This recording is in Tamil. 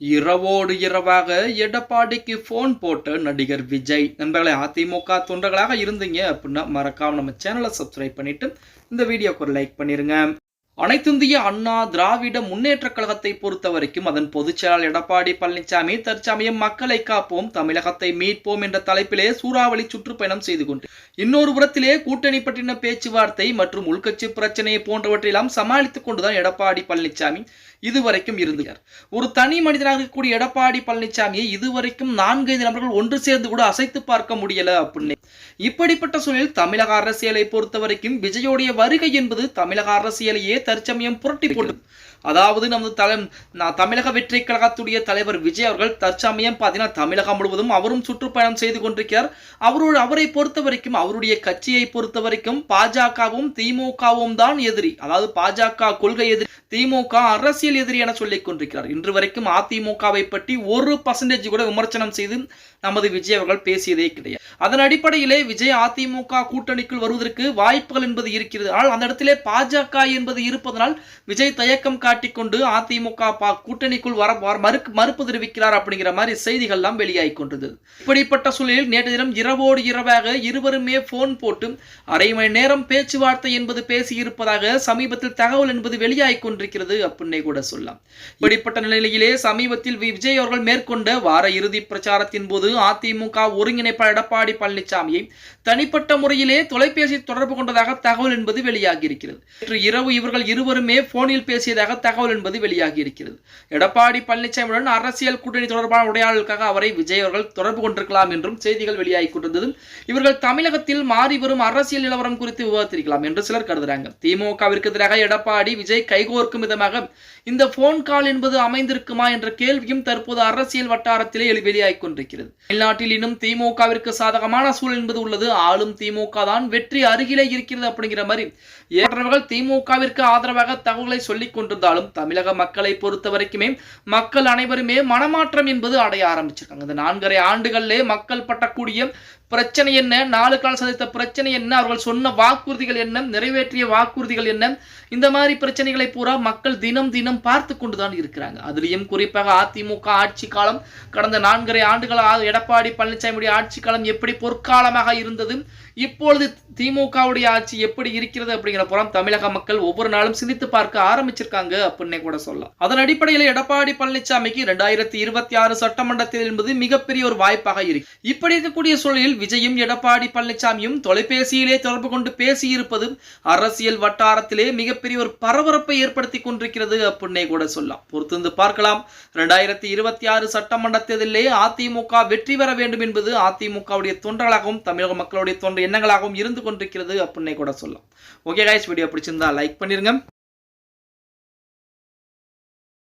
இரவோடு இரவாக எடப்பாடிக்கு ஃபோன் போட்ட நடிகர் விஜய். நண்பர்களே அதிமுக தொண்டர்களாக இருந்தீங்க அப்படின்னா மறக்காம நம்ம சேனலை சப்ஸ்கிரைப் பண்ணிட்டு இந்த வீடியோக்கு ஒரு லைக் பண்ணிருங்க. அனைத்திந்திய அண்ணா திராவிட முன்னேற்ற கழகத்தை பொறுத்த வரைக்கும் அதன் பொதுச்செயலாளர் எடப்பாடி பழனிசாமி தற்சமயம் மக்களை காப்போம் தமிழகத்தை மீட்போம் என்ற தலைப்பிலே சூறாவளி சுற்றுப்பயணம் செய்து கொண்டு இன்னொரு புறத்திலே கூட்டணி பற்றின பேச்சுவார்த்தை மற்றும் உள்கட்சி பிரச்சனை போன்றவற்றையெல்லாம் சமாளித்துக் கொண்டுதான் எடப்பாடி பழனிசாமி இதுவரைக்கும் இருந்தார் ஒரு தனி மனிதனாக இருக்கக்கூடிய எடப்பாடி பழனிசாமியை இதுவரைக்கும் நான்கைந்து நபர்கள் ஒன்று சேர்ந்து கூட அசைத்து பார்க்க முடியல அப்படின்னு இப்படிப்பட்ட சூழலில் தமிழக அரசியலை பொறுத்த வரைக்கும் விஜயோடைய வருகை என்பது தமிழக அரசியலையே தற்சமயம் புரட்டி போட்டது அதாவது நமது தலை தமிழக வெற்றி கழகத்துடைய தலைவர் விஜய் அவர்கள் தற்சமயம் பார்த்தீங்கன்னா தமிழகம் முழுவதும் அவரும் சுற்றுப்பயணம் செய்து கொண்டிருக்கிறார். அவரோட அவரை பொறுத்த வரைக்கும் அவருடைய கட்சியை பொறுத்த வரைக்கும் பாஜகவும் திமுகவும் தான் எதிரி. அதாவது பாஜக கொள்கை எதிரி திமுக அரசியல் எதிரி என சொல்லிக் கொண்டிருக்கிறார். இன்று வரைக்கும் அதிமுகவை பற்றி ஒரு பர்சன்டேஜ் கூட விமர்சனம் செய்து நமது விஜய் அவர்கள் பேசியதே கிடையாது. அதன் அடிப்படையிலே விஜய் அதிமுக கூட்டணிக்குள் வருவதற்கு வாய்ப்புகள் என்பது இருக்கிறது. ஆனால் அந்த இடத்திலே பாஜக என்பது இரு இருப்பதனால் விஜய் தயக்கம் காட்டிக்கொண்டு அதிமுக கூட்டணிக்குள் வர வர- மறுக்கு மறுப்பு தெரிவிக்கிறார் அப்படிங்கிற மாதிரி செய்திகள்லாம் வெளியாகி கொண்டிருந்தது இப்படிப்பட்ட சூழலில் நேற்று தினம் இரவோடு இரவாக இருவருமே போன் போட்டு அரை மணி நேரம் பேச்சுவார்த்தை என்பது பேசியிருப்பதாக சமீபத்தில் தகவல் என்பது வெளியாகி கொண்டிருக்கிறது அப்படின்னே கூட சொல்லலாம். இப்படிப்பட்ட நிலையிலே சமீபத்தில் விஜய் அவர்கள் மேற்கொண்ட வார இறுதி பிரச்சாரத்தின் போது அதிமுக ஒருங்கிணைப்பாளர் எடப்பாடி பழனிசாமியை தனிப்பட்ட முறையிலே தொலைபேசி தொடர்பு கொண்டதாக தகவல் என்பது வெளியாகி இருக்கிறது நேற்று இரவு இவர்கள் இருவருமே போனில் பேசியதாக தகவல் என்பது வெளியாகி இருக்கிறது. எடப்பாடி பழனிசாமியுடன் அரசியல் கூட்டணி தொடர்பான உரையாடலுக்காக அவரை விஜய் அவர்கள் தொடர்பு கொண்டிருக்கலாம் என்றும் செய்திகள் வெளியாகி கொண்டிருந்ததும் இவர்கள் தமிழகத்தில் மாறி வரும் அரசியல் நிலவரம் குறித்து விவாதித்திருக்கலாம் என்று சிலர் கருதுறாங்க. திமுகவிற்கு எதிராக எடப்பாடி விஜய் கைகோர்க்கும் விதமாக இந்த போன் கால் என்பது அமைந்திருக்குமா என்ற கேள்வியும் தற்போது அரசியல் வட்டாரத்திலே வெளியாகிக் கொண்டிருக்கிறது. தமிழ்நாட்டில் இன்னும் திமுகவிற்கு சாதகமான சூழல் என்பது உள்ளது. ஆளும் திமுக தான் வெற்றி அருகிலே இருக்கிறது அப்படிங்கிற மாதிரி ஏற்றவர்கள் திமுகவிற்கு ஆதரவாக தகவல்களை சொல்லிக் கொண்டிருந்தாலும் தமிழக மக்களை பொறுத்த வரைக்குமே மக்கள் அனைவருமே மனமாற்றம் என்பது அடைய ஆரம்பிச்சிருக்காங்க. இந்த நான்கரை ஆண்டுகளிலே மக்கள் பட்டக்கூடிய பிரச்சனை என்ன? நாலு கால் சந்தித்த பிரச்சனை என்ன? அவர்கள் சொன்ன வாக்குறுதிகள் என்ன? நிறைவேற்றிய வாக்குறுதிகள் என்ன? இந்த மாதிரி பிரச்சனைகளை பூரா மக்கள் தினம் தினம் பார்த்து கொண்டுதான் இருக்கிறாங்க. அதுலயும் குறிப்பாக அதிமுக ஆட்சி காலம் கடந்த நான்கரை ஆண்டுகள் எடப்பாடி பழனிசாமியுடைய ஆட்சி காலம் எப்படி பொற்காலமாக இருந்தது? இப்பொழுது திமுகவுடைய ஆட்சி எப்படி இருக்கிறது அப்படிங்கிற புறம் தமிழக மக்கள் ஒவ்வொரு நாளும் சிந்தித்து பார்க்க ஆரம்பிச்சிருக்காங்க அப்படின்னே கூட சொல்லலாம். அதன் அடிப்படையில் எடப்பாடி பழனிசாமிக்கு இரண்டாயிரத்தி இருபத்தி ஆறு சட்டமன்றத்தில் என்பது மிகப்பெரிய ஒரு வாய்ப்பாக இருக்கு. இப்படி இருக்கக்கூடிய சூழலில் விஜயும் எடப்பாடி பழனிசாமியும் தொலைபேசியிலே தொடர்பு கொண்டு பேசியிருப்பது அரசியல் வட்டாரத்திலே மிகப்பெரிய ஒரு பரபரப்பை ஏற்படுத்தி கொண்டிருக்கிறது அப்படின்னே கூட சொல்லலாம். பொறுத்திருந்து பார்க்கலாம். இரண்டாயிரத்தி இருபத்தி ஆறு சட்டமன்ற தேர்தலிலே அதிமுக வெற்றி பெற வேண்டும் என்பது அதிமுகவுடைய தொண்டர்களாகவும் தமிழக மக்களுடைய தொண்டர் எண்ணங்களாகவும் இருந்து கொண்டிருக்கிறது அப்படின்னே கூட சொல்லலாம். ஓகே காய்ஸ் வீடியோ பிடிச்சிருந்தா லைக் பண்ணிருங்க.